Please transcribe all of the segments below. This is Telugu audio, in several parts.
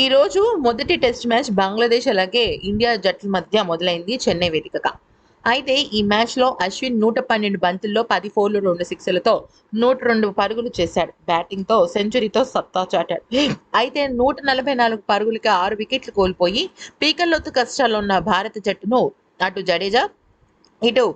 ఈ రోజు మొదటి టెస్ట్ మ్యాచ్ బంగ్లాదేశ్ అలాగే ఇండియా జట్ల మధ్య మొదలైంది చెన్నై వేదికగా. అయితే ఈ మ్యాచ్లో అశ్విన్ నూట పన్నెండు బంతుల్లో పది ఫోర్లు రెండు సిక్స్లతో నూట రెండు పరుగులు చేశాడు. బ్యాటింగ్తో సెంచరీతో సత్తా చాటాడు. అయితే నూట నలభై నాలుగు పరుగులకి ఆరు వికెట్లు కోల్పోయి పీకల్లోతు కష్టాల్లో ఉన్న భారత జట్టును అటు జడేజా ఇటు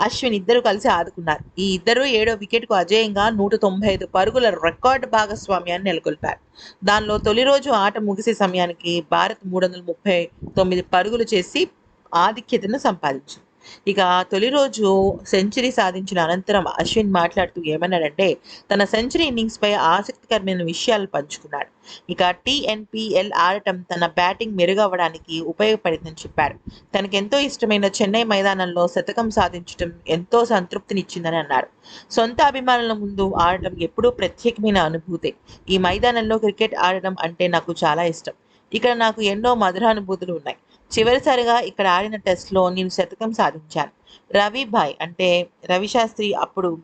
అశ్విన్ ఇద్దరు కలిసి ఆదుకున్నారు. ఈ ఇద్దరు ఏడో వికెట్కు అజేయంగా నూట తొంభై ఐదు పరుగుల రికార్డు భాగస్వామ్యాన్ని నెలకొల్పారు. దానిలో తొలి రోజు ఆట ముగిసే సమయానికి భారత్ మూడు వందల ముప్పై తొమ్మిది పరుగులు చేసి ఆధిక్యతను సంపాదించింది. ఇక తొలి రోజు సెంచరీ సాధించిన అనంతరం అశ్విన్ మాట్లాడుతూ ఏమన్నాడంటే తన సెంచరీ ఇన్నింగ్స్పై ఆసక్తికరమైన విషయాలు పంచుకున్నాడు. ఇక టీఎన్పిఎల్ ఆడటం తన బ్యాటింగ్ మెరుగవ్వడానికి ఉపయోగపడిందని చెప్పాడు తనకెంతో ఇష్టమైన చెన్నై మైదానంలో శతకం సాధించడం ఎంతో సంతృప్తినిచ్చిందని అన్నారు. సొంత అభిమానుల ముందు ఆడటం ఎప్పుడూ ప్రత్యేకమైన అనుభూతే. ఈ మైదానంలో క్రికెట్ ఆడడం అంటే నాకు చాలా ఇష్టం. ఇక్కడ నాకు ఎన్నో మధురానుభూతులు ఉన్నాయి. చివరిసారిగా ఇక్కడ ఆడిన టెస్ట్లో నేను శతకం సాధించాను. రవి భాయ్ అంటే రవిశాస్త్రి అప్పుడు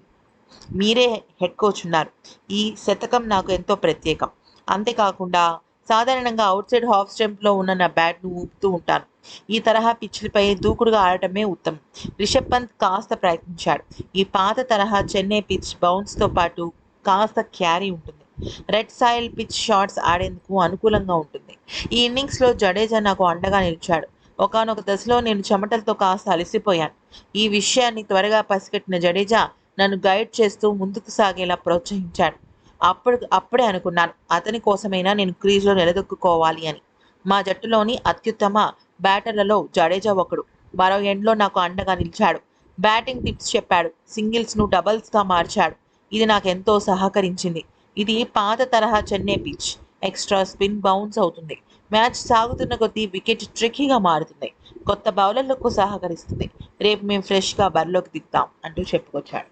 మీరే హెడ్ కోచ్ ఉన్నారు. ఈ శతకం నాకు ఎంతో ప్రత్యేకం. అంతేకాకుండా సాధారణంగా అవుట్ సైడ్ హాఫ్ స్టెంప్లో ఉన్న నా బ్యాట్ను ఊపుతూ ఉంటాను. ఈ తరహా పిచ్లపై దూకుడుగా ఆడటమే ఉత్తమం. రిషబ్ పంత్ కాస్త ప్రయత్నించాడు. ఈ పాత తరహా చెన్నై పిచ్ బౌన్స్తో పాటు కాస్త క్యారీ ఉంటుంది. రెడ్ సాయిల్ పిచ్ షాట్స్ ఆడేందుకు అనుకూలంగా ఉంటుంది. ఈ ఇన్నింగ్స్లో జడేజా నాకు అండగా నిలిచాడు. ఒకానొక దశలో నేను చెమటలతో కాస్త అలసిపోయాను. ఈ విషయాన్ని త్వరగా పసిగట్టిన జడేజా నన్ను గైడ్ చేస్తూ ముందుకు సాగేలా ప్రోత్సహించాడు. అప్పుడు అప్పుడే అనుకున్నాను అతని కోసమైనా నేను క్రీజ్లో నిలదొక్కుకోవాలి అని. మా జట్టులోని అత్యుత్తమ బ్యాటర్లలో జడేజా ఒకడు. మరో ఎండ్లో నాకు అండగా నిలిచాడు. బ్యాటింగ్ టిప్స్ చెప్పాడు. సింగిల్స్ను డబల్స్గా మార్చాడు. ఇది నాకు ఎంతో సహకరించింది. ఇది పాత తరహా Chennai pitch extra spin bounce అవుతుంది. మ్యాచ్ సాగుతున్న కొద్దీ వికెట్ ట్రిక్కీగా మారుతుంది. కొత్త బౌలర్లకు సహకరిస్తుంది. రేపు మేము ఫ్రెష్గా బరిలోకి దిగుతాం అంటూ చెప్పుకొచ్చాడు.